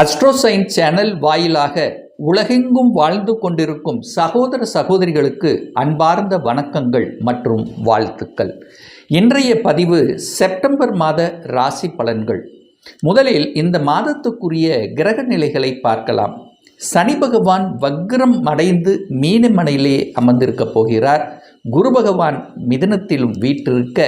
அஸ்ட்ரோசைன் channel வாயிலாக உலகெங்கும் வாழ்ந்து கொண்டிருக்கும் சகோதர சகோதரிகளுக்கு அன்பார்ந்த வணக்கங்கள் மற்றும் வாழ்த்துக்கள். இன்றைய பதிவு செப்டம்பர் மாத ராசி பலன்கள். முதலில் இந்த மாதத்துக்குரிய கிரக நிலைகளை பார்க்கலாம். சனி பகவான் வக்ரம் அடைந்து மீனமனையிலே அமர்ந்திருக்கப் போகிறார். குரு பகவான் மிதனத்திலும் வீற்றிருக்க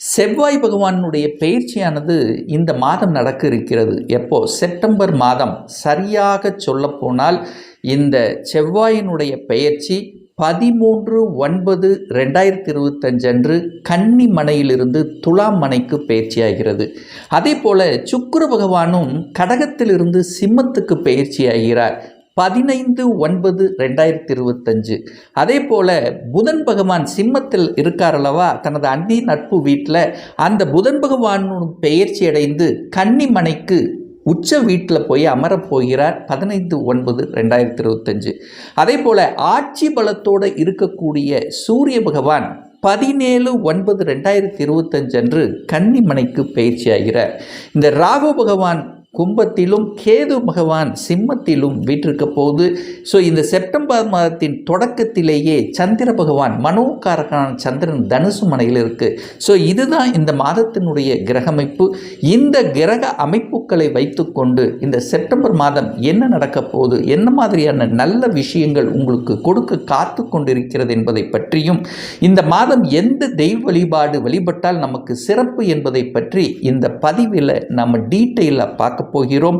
செவ்வாய் பகவானுடைய பயிற்சியானது இந்த மாதம் நடக்க இருக்கிறது எப்போ? செப்டம்பர் மாதம். சரியாக சொல்லப்போனால் இந்த செவ்வாயினுடைய பயிற்சி பதிமூன்று ஒன்பது ரெண்டாயிரத்தி இருபத்தஞ்சு அன்று கன்னி மனையிலிருந்து துலாம் மனைக்கு பயிற்சியாகிறது. அதே போல் சுக்குரு பகவானும் கடகத்திலிருந்து சிம்மத்துக்கு பயிற்சியாகிறார். பதினைந்து ஒன்பது ரெண்டாயிரத்தி இருபத்தஞ்சு அதே போல் புதன் பகவான் சிம்மத்தில் இருக்கார் அல்லவா? தனது அந்தி நட்பு வீட்டில் அந்த புதன் பகவானும் பெயர்ச்சி அடைந்து கன்னிமனைக்கு உச்ச வீட்டில் போய் அமரப் போகிறார் பதினைந்து ஒன்பது ரெண்டாயிரத்தி இருபத்தஞ்சு அதே போல் ஆட்சி பலத்தோடு இருக்கக்கூடிய சூரிய பகவான் பதினேழு ஒன்பது ரெண்டாயிரத்தி இருபத்தஞ்சு அன்று கன்னிமனைக்கு பயிற்சியாகிறார் இந்த ராகு பகவான் கும்பத்திலும் கேது பகவான் சிம்மத்திலும் வீற்றிருக்க போகுது ஸோ இந்த செப்டம்பர் மாதத்தின் தொடக்கத்திலேயே சந்திர பகவான் மனோகாரகான சந்திரன் தனுசு மனையில் இருக்குது ஸோ இதுதான் இந்த மாதத்தினுடைய கிரகமைப்பு. இந்த கிரக அமைப்புகளை வைத்துக்கொண்டு இந்த செப்டம்பர் மாதம் என்ன நடக்க போகுது என்ன மாதிரியான நல்ல விஷயங்கள் உங்களுக்கு கொடுக்க காத்து கொண்டிருக்கிறது என்பதை பற்றியும் இந்த மாதம் எந்த தெய்வ வழிபாடு வழிபட்டால் நமக்கு சிறப்பு என்பதை பற்றி இந்த பதிவில் நம்ம டீட்டெயிலாக பார்க்க போகிறோம்.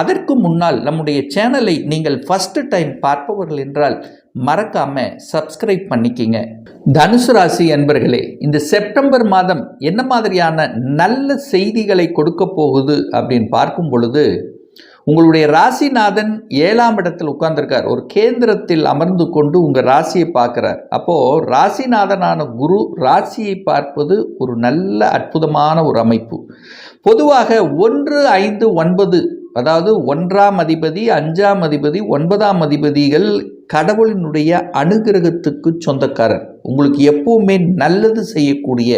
அதற்கு முன்னால் நம்முடைய சேனலை நீங்கள் ஃபஸ்ட்டு டைம் பார்ப்பவர்கள் என்றால் மறக்காமல் சப்ஸ்கிரைப் பண்ணிக்கிங்க. தனுசு ராசி என்பர்களே இந்த செப்டம்பர் மாதம் என்ன மாதிரியான நல்ல செய்திகளை கொடுக்க போகுது அப்படின்னு பார்க்கும் பொழுது உங்களுடைய ராசிநாதன் ஏழாம் இடத்தில் உட்கார்ந்துருக்கார். ஒரு கேந்திரத்தில் அமர்ந்து கொண்டு உங்கள் ராசியை பார்க்குறார். அப்போது ராசிநாதனான குரு ராசியை பார்ப்பது ஒரு நல்ல அற்புதமான ஒரு அமைப்பு. பொதுவாக ஒன்று ஐந்து ஒன்பது அதாவது ஒன்றாம் அதிபதி அஞ்சாம் அதிபதி ஒன்பதாம் அதிபதிகள் கடவுளினுடைய அனுகிரகத்துக்கு சொந்தக்காரர். உங்களுக்கு எப்பவுமே நல்லது செய்யக்கூடிய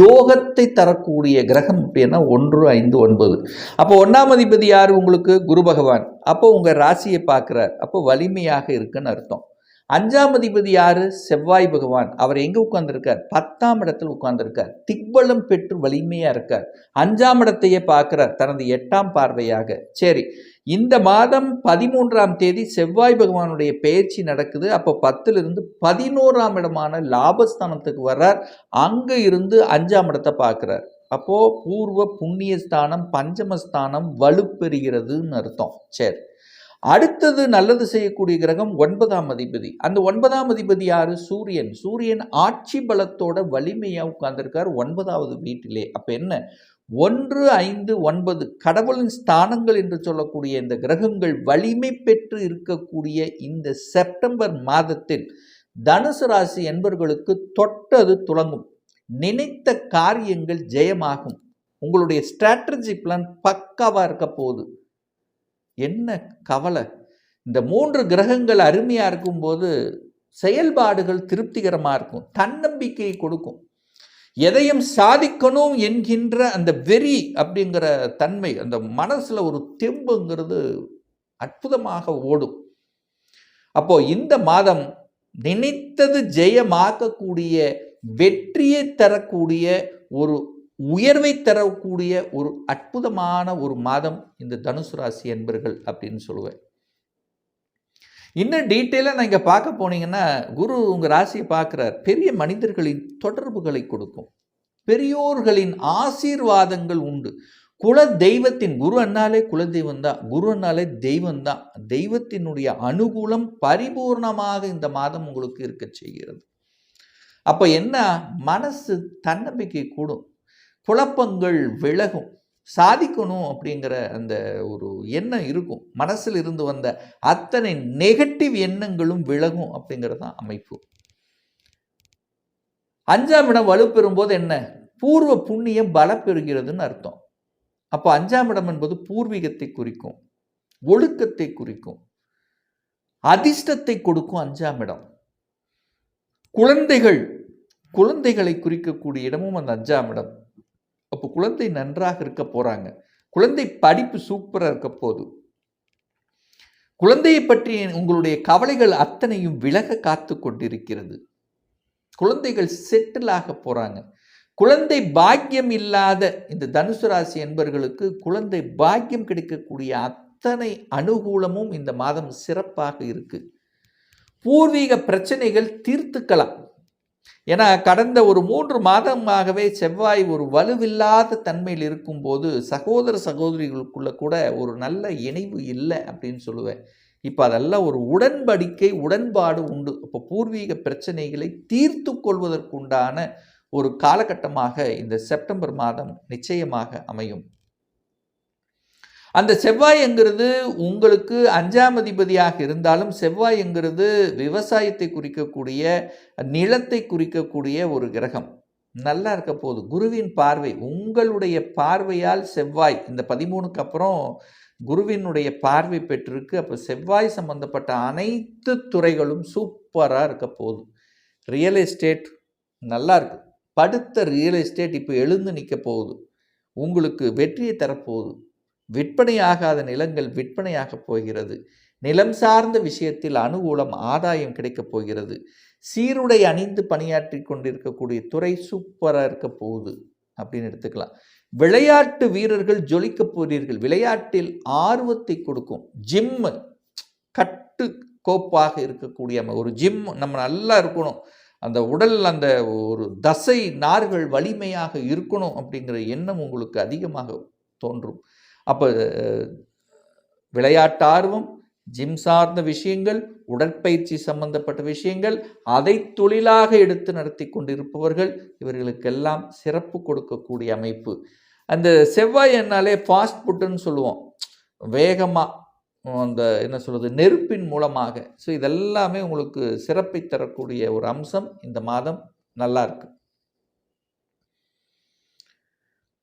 யோகத்தை தரக்கூடிய கிரகம் அப்படின்னா ஒன்று ஐந்து ஒன்பது. அப்போ ஒன்றாம் அதிபதி யார் உங்களுக்கு? குரு பகவான். அப்போ உங்கள் ராசியை பார்க்குறார். அப்போ வலிமையாக இருக்குன்னு அர்த்தம். அஞ்சாம் அதிபதி யாரு? செவ்வாய் பகவான். அவர் எங்க உட்கார்ந்துருக்கார்? பத்தாம் இடத்தில் உட்கார்ந்துருக்கார். திக்பலம் பெற்று வலிமையா இருக்கார். அஞ்சாம் இடத்தையே பார்க்கிறார். தனது எட்டாம் பார்வையாக. சரி இந்த மாதம் பதிமூன்றாம் தேதி செவ்வாய் பகவானுடைய பயிற்சி நடக்குது. அப்போ பத்திலிருந்து பதினோராம் இடமான லாபஸ்தானத்துக்கு வர்றார். அங்கே இருந்து அஞ்சாம் இடத்தை பார்க்குறார். அப்போ பூர்வ புண்ணிய ஸ்தானம் பஞ்சமஸ்தானம் வலுப்பெறுகிறதுன்னு அர்த்தம். சரி. அடுத்தது நல்லது செய்யக்கூடிய கிரகம் ஒன்பதாம் அதிபதி. அந்த ஒன்பதாம் அதிபதி யாரு? சூரியன். சூரியன் ஆட்சி பலத்தோட வலிமையா உட்கார்ந்துருக்கார் ஒன்பதாவது வீட்டிலே. அப்ப என்ன? ஒன்று ஐந்து ஒன்பது கடவுளின் ஸ்தானங்கள் என்று சொல்லக்கூடிய இந்த கிரகங்கள் வலிமை பெற்று இருக்கக்கூடிய இந்த செப்டம்பர் மாதத்தில் தனுசு ராசி என்பவர்களுக்கு தொட்டது துளங்கும் நினைத்த காரியங்கள் ஜெயமாகும். உங்களுடைய ஸ்ட்ராட்டஜி பிளான் பக்காவாக இருக்க போகுது. என்ன கவலை? இந்த மூன்று கிரகங்கள் அருமையாக இருக்கும்போது செயல்பாடுகள் திருப்திகரமாக இருக்கும் தன்னம்பிக்கையை கொடுக்கும். எதையும் சாதிக்கணும் என்கின்ற அந்த வெறி அப்படிங்கிற தன்மை அந்த மனசில் ஒரு தெம்புங்கிறது அற்புதமாக ஓடும். அப்போ இந்த மாதம் நினைத்தது ஜெயமாக்கக்கூடிய வெற்றியை தரக்கூடிய ஒரு உயர்வை தரக்கூடிய ஒரு அற்புதமான ஒரு மாதம் இந்த தனுசு ராசி என்பர்கள் அப்படின்னு சொல்லுவேன். இன்னும் டீட்டெயிலாக நான் இங்கே பார்க்க போனீங்கன்னா குரு உங்கள் ராசியை பார்க்குறார். பெரிய மனிதர்களின் தொடர்புகளை கொடுக்கும். பெரியோர்களின் ஆசீர்வாதங்கள் உண்டு. குல தெய்வத்தின் குரு அண்ணாலே குலதெய்வம் தான். குரு அண்ணாலே தெய்வம் தான். தெய்வத்தினுடைய அனுகூலம் பரிபூர்ணமாக இந்த மாதம் உங்களுக்கு இருக்க செய்கிறது. அப்போ என்ன? மனசு தன்னம்பிக்கை கூடும். குழப்பங்கள் விலகும். சாதிக்கணும் அப்படிங்கிற அந்த ஒரு எண்ணம் இருக்கும். மனசில் இருந்து வந்த அத்தனை நெகட்டிவ் எண்ணங்களும் விலகும் அப்படிங்கிறது தான் அமைப்பு. அஞ்சாம் இடம் வலுப்பெறும் போது என்ன? பூர்வ புண்ணியம் பலப்பெறுகிறதுன்னு அர்த்தம். அப்போ அஞ்சாம் இடம் என்பது பூர்வீகத்தை குறிக்கும் ஒழுக்கத்தை குறிக்கும் அதிர்ஷ்டத்தை கொடுக்கும் அஞ்சாம் இடம். குழந்தைகள் குழந்தைகளை குறிக்கக்கூடிய இடமும் அந்த அஞ்சாம் இடம். அப்போ குழந்தை நன்றாக இருக்க போகிறாங்க குழந்தை படிப்பு சூப்பராக இருக்க போகுது. குழந்தையை பற்றி உங்களுடைய கவலைகள் அத்தனையும் விலக காத்து கொண்டிருக்கிறது. குழந்தைகள் செட்டில் ஆக போகிறாங்க குழந்தை பாக்கியம் இல்லாத இந்த தனுசு ராசி என்பர்களுக்கு குழந்தை பாக்கியம் கிடைக்கக்கூடிய அத்தனை அனுகூலமும் இந்த மாதம் சிறப்பாக இருக்கு. பூர்வீக பிரச்சனைகள் தீர்த்துக்கலாம். ஏன்னா கடந்த ஒரு மூன்று மாதமாகவே செவ்வாய் ஒரு வலுவில்லாத தன்மையில் இருக்கும்போது சகோதர சகோதரிகளுக்குள்ள கூட ஒரு நல்ல இணைவு இல்லை அப்படின்னு சொல்லுவேன். இப்போ அதெல்லாம் ஒரு உடன்படிக்கை உடன்பாடு உண்டு. இப்போ பூர்வீக பிரச்சனைகளை தீர்த்து கொள்வதற்குண்டான ஒரு காலகட்டமாக இந்த செப்டம்பர் மாதம் நிச்சயமாக அமையும். அந்த செவ்வாய்ங்கிறது உங்களுக்கு அஞ்சாம் அதிபதியாக இருந்தாலும் செவ்வாய்ங்கிறது விவசாயத்தை குறிக்கக்கூடிய நிலத்தை குறிக்கக்கூடிய ஒரு கிரகம். நல்லா இருக்க போகுது. குருவின் பார்வை உங்களுடைய பார்வையால் செவ்வாய் இந்த பதிமூணுக்கு அப்புறம் குருவினுடைய பார்வை பெற்றிருக்கு. அப்போ செவ்வாய் சம்பந்தப்பட்ட அனைத்து துறைகளும் சூப்பராக இருக்க போகுது. ரியல் எஸ்டேட் நல்லா இருக்கு. படுத்த ரியல் எஸ்டேட் இப்போ எழுந்து நிற்க போகுது. உங்களுக்கு வெற்றியை தரப்போகுது. விற்பனையாகாத நிலங்கள் விற்பனையாகப் போகிறது. நிலம் சார்ந்த விஷயத்தில் அனுகூலம் ஆதாயம் கிடைக்கப் போகிறது. சீருடை அணிந்து பணியாற்றி கொண்டிருக்கக்கூடிய துறை சூப்பராக இருக்க போகுது அப்படின்னு எடுத்துக்கலாம். விளையாட்டு வீரர்கள் ஜொலிக்க போகிறீர்கள் விளையாட்டில் ஆர்வத்தை கொடுக்கும். ஜிம்மு கட்டு கோப்பாக இருக்கக்கூடிய ஒரு ஜிம் நம்ம நல்லா இருக்கணும். அந்த உடல் அந்த ஒரு தசை நார்கள் வலிமையாக இருக்கணும் அப்படிங்கிற எண்ணம் உங்களுக்கு அதிகமாக தோன்றும். அப்போ விளையாட்டார்வம் ஜிம் சார்ந்த விஷயங்கள் உடற்பயிற்சி சம்பந்தப்பட்ட விஷயங்கள் அதை தொழிலாக எடுத்து நடத்தி கொண்டிருப்பவர்கள் இவர்களுக்கெல்லாம் சிறப்பு கொடுக்கக்கூடிய அமைப்பு. அந்த செவ்வாய் என்னாலே ஃபாஸ்ட் ஃபுட்டுன்னு சொல்லுவோம். வேகமாக அந்த என்ன சொல்கிறது நெருப்பின் மூலமாக. ஸோ இதெல்லாமே உங்களுக்கு சிறப்பை தரக்கூடிய ஒரு அம்சம். இந்த மாதம் நல்லாயிருக்கு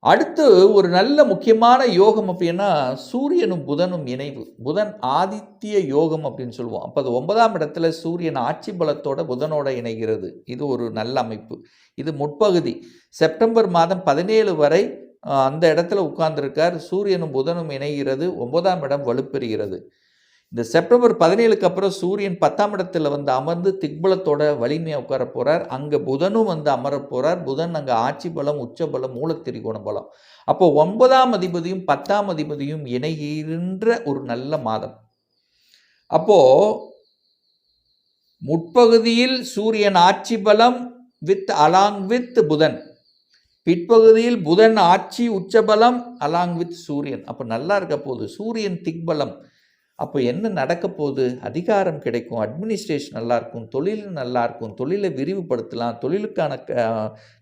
அடுத்து ஒரு நல்ல முக்கியமான யோகம் அப்படின்னா சூரியனும் புதனும் இணைவு. புதன் ஆதித்ய யோகம் அப்படின்னு சொல்லுவோம். அப்போ அது ஒன்பதாம் இடத்துல சூரியன் ஆட்சி பலத்தோட புதனோட இணைகிறது. இது ஒரு நல்ல அமைப்பு. இது முற்பகுதி. செப்டம்பர் மாதம் பதினேழு வரை அந்த இடத்துல உட்கார்ந்துருக்கார். சூரியனும் புதனும் இணைகிறது. ஒன்பதாம் இடம் வலுப்பெறுகிறது. இந்த செப்டம்பர் பதினேழுக்கு அப்புறம் சூரியன் பத்தாம் இடத்துல வந்து அமர்ந்து திக்பலத்தோட வலிமையாக உட்கார போகிறார் அங்கே புதனும் வந்து அமர போகிறார் புதன் அங்கே ஆட்சி பலம் உச்ச பலம் மூலத்திரிகோண பலம். அப்போ ஒன்பதாம் அதிபதியும் பத்தாம் அதிபதியும் இணைகின்ற ஒரு நல்ல மாதம். அப்போ முற்பகுதியில் சூரியன் ஆட்சி பலம் வித் அலாங் வித் புதன். பிற்பகுதியில் புதன் ஆட்சி உச்சபலம் அலாங் வித் சூரியன். அப்போ நல்லா இருக்க போகுது. சூரியன் திக்பலம். அப்போ என்ன நடக்க போகுது? அதிகாரம் கிடைக்கும் அட்மினிஸ்ட்ரேஷன் நல்லாயிருக்கும் தொழில் நல்லாயிருக்கும் தொழிலை விரிவுபடுத்தலாம் தொழிலுக்கான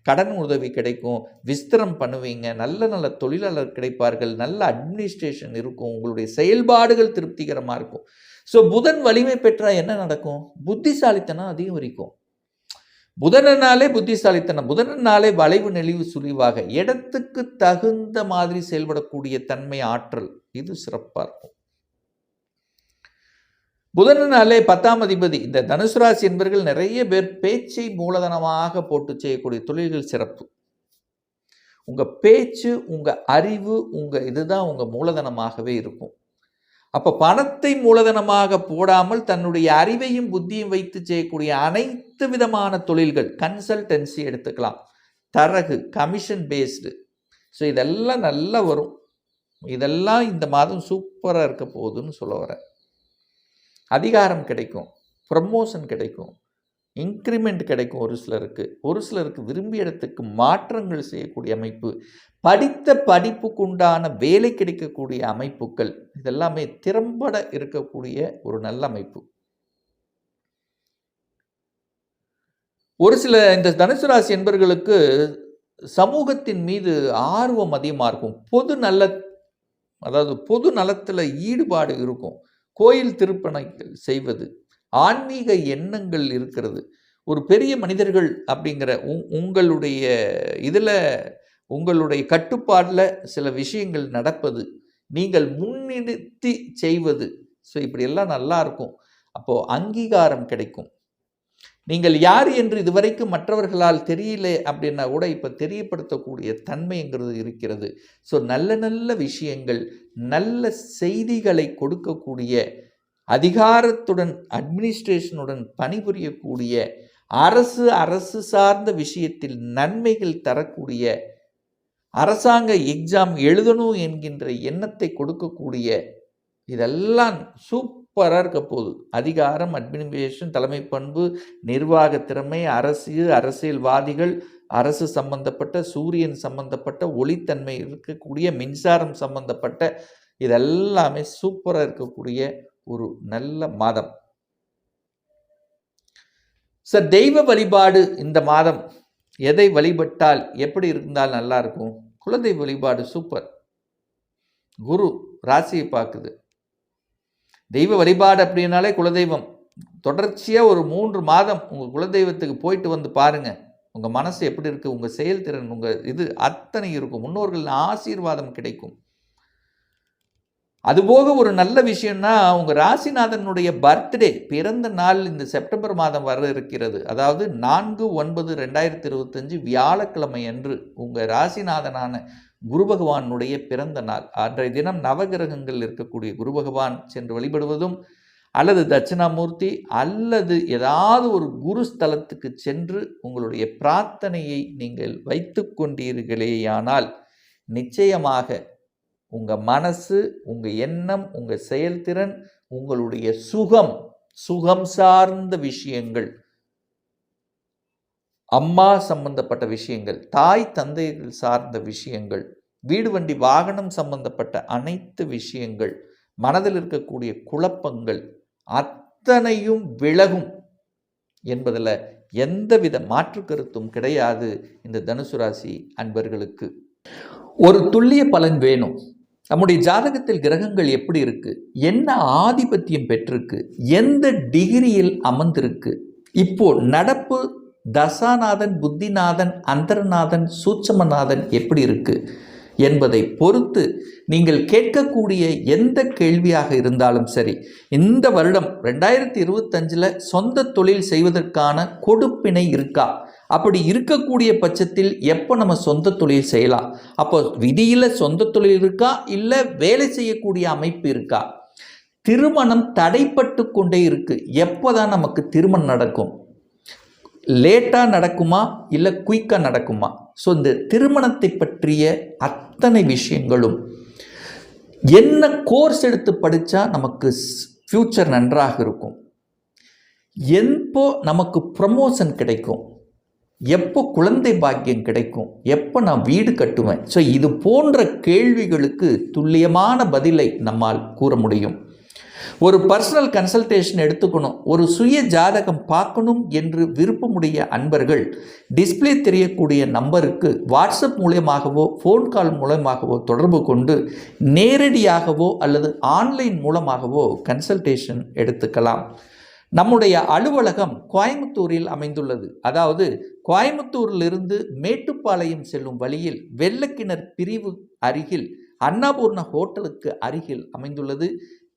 கடன் உதவி கிடைக்கும் விஸ்திரம் பண்ணுவீங்க நல்ல நல்ல தொழிலாளர் கிடைப்பார்கள் நல்ல அட்மினிஸ்ட்ரேஷன் இருக்கும் உங்களுடைய செயல்பாடுகள் திருப்திகரமாக இருக்கும். ஸோ புதன் வலிமை பெற்றால் என்ன நடக்கும்? புத்திசாலித்தனம் அதிகரிக்கும். புதனனாலே புத்திசாலித்தனம் புதனனாலே வளைவு நெளிவு சுழிவாக இடத்துக்கு தகுந்த மாதிரி செயல்படக்கூடிய தன்மை ஆற்றல் இது சிறப்பாக இருக்கும். புதனனாலே பத்தாம் அதிபதி. இந்த தனுசு ராசி என்பவர்கள் நிறைய பேர் பேச்சை மூலதனமாக போட்டு செய்யக்கூடிய தொழில்கள் சிறப்பு. உங்கள் பேச்சு உங்கள் அறிவு உங்கள் இதுதான் உங்கள் மூலதனமாகவே இருக்கும். அப்போ பணத்தை மூலதனமாக போடாமல் தன்னுடைய அறிவையும் புத்தியும் வைத்து செய்யக்கூடிய அனைத்து விதமான தொழில்கள் கன்சல்டன்சி எடுத்துக்கலாம். தரகு கமிஷன் பேஸ்டு ஸோ இதெல்லாம் நல்லா வரும். இதெல்லாம் இந்த மாதம் சூப்பராக இருக்க போகுதுன்னு சொல்ல வரேன். அதிகாரம் கிடைக்கும். ப்ரமோஷன் கிடைக்கும். இன்க்ரிமெண்ட் கிடைக்கும் ஒரு சிலருக்கு. ஒரு சிலருக்கு விரும்பிய இடத்துக்கு மாற்றங்கள் செய்யக்கூடிய அமைப்பு. படித்த படிப்புக்குண்டான வேலை கிடைக்கக்கூடிய அமைப்புகள். இதெல்லாமே திறம்பட இருக்கக்கூடிய ஒரு நல்ல அமைப்பு. ஒரு சில இந்த தனுசு ராசி என்பர்களுக்கு சமூகத்தின் மீது ஆர்வம் அதிகமாக இருக்கும். பொது நல்ல அதாவது பொது நலத்தில் ஈடுபாடு இருக்கும். கோயில் திருப்பணிகள் செய்வது ஆன்மீக எண்ணங்கள் இருக்கிறது. ஒரு பெரிய மனிதர்கள் அப்படிங்கிற உங்களுடைய இதில் உங்களுடைய கட்டுப்பாடில் சில விஷயங்கள் நடப்பது நீங்கள் முன்னிறுத்தி செய்வது. ஸோ இப்படியெல்லாம் நல்லா இருக்கும். அப்போது அங்கீகாரம் கிடைக்கும். நீங்கள் யார் என்று இதுவரைக்கும் மற்றவர்களால் தெரியல அப்படின்னா கூட இப்போ தெரியப்படுத்தக்கூடிய தன்மைங்கிறது இருக்கிறது. ஸோ நல்ல நல்ல விஷயங்கள் நல்ல செய்திகளை கொடுக்கக்கூடிய அதிகாரத்துடன் அட்மினிஸ்ட்ரேஷனுடன் பணிபுரியக்கூடிய அரசு அரசு சார்ந்த விஷயத்தில் நன்மைகள் தரக்கூடிய அரசாங்க எக்ஸாம் எழுதணும் என்கின்ற எண்ணத்தை கொடுக்கக்கூடிய இதெல்லாம் சூப் சூப்பராக இருக்க போகுது. அதிகாரம் அட்மினிஸ்ட்ரேஷன் தலைமை பண்பு நிர்வாக திறமை அரசு அரசியல்வாதிகள் அரசு சம்பந்தப்பட்ட சூரியன் சம்பந்தப்பட்ட ஒளித்தன்மை இருக்கக்கூடிய மின்சாரம் சம்பந்தப்பட்ட இதெல்லாமே சூப்பராக இருக்கக்கூடிய ஒரு நல்ல மாதம். சார் தெய்வ வழிபாடு இந்த மாதம். எதை வழிபட்டால் எப்படி இருந்தால் நல்லா இருக்கும்? குலதெய்வ வழிபாடு சூப்பர். குரு ராசியை பார்க்குது. தெய்வ வழிபாடு அப்படின்னாலே குலதெய்வம். தொடர்ச்சியாக ஒரு மூன்று மாதம் உங்கள் குலதெய்வத்துக்கு போயிட்டு வந்து பாருங்கள் உங்கள் மனசு எப்படி இருக்குது உங்கள் செயல்திறன் உங்கள் இது அத்தனை இருக்கும். முன்னோர்களின் ஆசீர்வாதம் கிடைக்கும். அதுபோக ஒரு நல்ல விஷயம்னா உங்கள் ராசிநாதனுடைய பர்த்டே பிறந்த நாள் இந்த செப்டம்பர் மாதம் வர இருக்கிறது. அதாவது நான்கு ஒன்பது ரெண்டாயிரத்தி இருபத்தஞ்சு வியாழக்கிழமை அன்று உங்கள் ராசிநாதனான குரு பகவானுடைய பிறந்த நாள். அன்றைய தினம் நவகிரகங்கள் இருக்கக்கூடிய குரு பகவான் சென்று வழிபடுவதும் அல்லது தட்சிணாமூர்த்தி அல்லது ஏதாவது ஒரு குரு ஸ்தலத்துக்கு சென்று உங்களுடைய பிரார்த்தனையை நீங்கள் வைத்து கொண்டீர்களேயானால் நிச்சயமாக உங்கள் மனசு உங்கள் எண்ணம் உங்கள் செயல்திறன் உங்களுடைய சுகம் சுகம் சார்ந்த விஷயங்கள் அம்மா சம்பந்தப்பட்ட விஷயங்கள் தாய் தந்தைகள் சார்ந்த விஷயங்கள் வீடு வண்டி வாகனம் சம்பந்தப்பட்ட அனைத்து விஷயங்கள் மனதில் இருக்கக்கூடிய குழப்பங்கள் அத்தனையும் விலகும் என்பதில் எந்தவித மாற்று கருத்தும் கிடையாது இந்த தனுசு ராசி அன்பர்களுக்கு. ஒரு துல்லிய பலன் வேணும். நம்முடைய ஜாதகத்தில் கிரகங்கள் எப்படி இருக்கு? என்ன ஆதிபத்தியம் பெற்றிருக்கு? எந்த டிகிரியில் அமர்ந்திருக்கு? இப்போ நடப்பு தசாநாதன் புத்திநாதன் அந்தரநாதன் சூட்சமநாதன் எப்படி இருக்கு என்பதை பொறுத்து நீங்கள் கேட்கக்கூடிய எந்த கேள்வியாக இருந்தாலும் சரி இந்த வருடம் ரெண்டாயிரத்தி இருபத்தஞ்சில் சொந்த தொழில் செய்வதற்கான கொடுப்பினை இருக்கா? அப்படி இருக்கக்கூடிய பட்சத்தில் எப்போ நம்ம சொந்த தொழில் செய்யலாம்? அப்போ விதியில் சொந்த தொழில் இருக்கா? இல்லை வேலை செய்யக்கூடிய அமைப்பு இருக்கா? திருமணம் தடைப்பட்டு கொண்டே இருக்குது எப்போ தான் நமக்கு திருமணம் நடக்கும்? லேட்டாக நடக்குமா இல்லை குயிக்காக நடக்குமா? ஸோ இந்த திருமணத்தை பற்றிய அத்தனை விஷயங்களும் என்ன கோர்ஸ் எடுத்து படித்தா நமக்கு ஃப்யூச்சர் நன்றாக இருக்கும்? எப்போ நமக்கு ப்ரமோஷன் கிடைக்கும். எப்போ குழந்தை பாக்கியம் கிடைக்கும்? எப்போ நான் வீடு கட்டுவேன்? ஸோ இது போன்ற கேள்விகளுக்கு துல்லியமான பதிலை நம்மால் கூற முடியும். ஒரு பர்சனல் கன்சல்டேஷன் எடுத்துக்கணும். ஒரு சுய ஜாதகம் பார்க்கணும் என்று விருப்பமுடைய அன்பர்கள் டிஸ்பிளே தெரியக்கூடிய நம்பருக்கு வாட்ஸ்அப் மூலயமாகவோ ஃபோன் கால் மூலமாகவோ தொடர்பு கொண்டு நேரடியாகவோ அல்லது ஆன்லைன் மூலமாகவோ கன்சல்டேஷன் எடுத்துக்கலாம். நம்முடைய அலுவலகம் கோயம்புத்தூரில் அமைந்துள்ளது. அதாவது கோயம்புத்தூரிலிருந்து மேட்டுப்பாளையம் செல்லும் வழியில் வெள்ளக்கிணர் பிரிவு அருகில் அன்னபூர்ண ஹோட்டலுக்கு அருகில் அமைந்துள்ளது.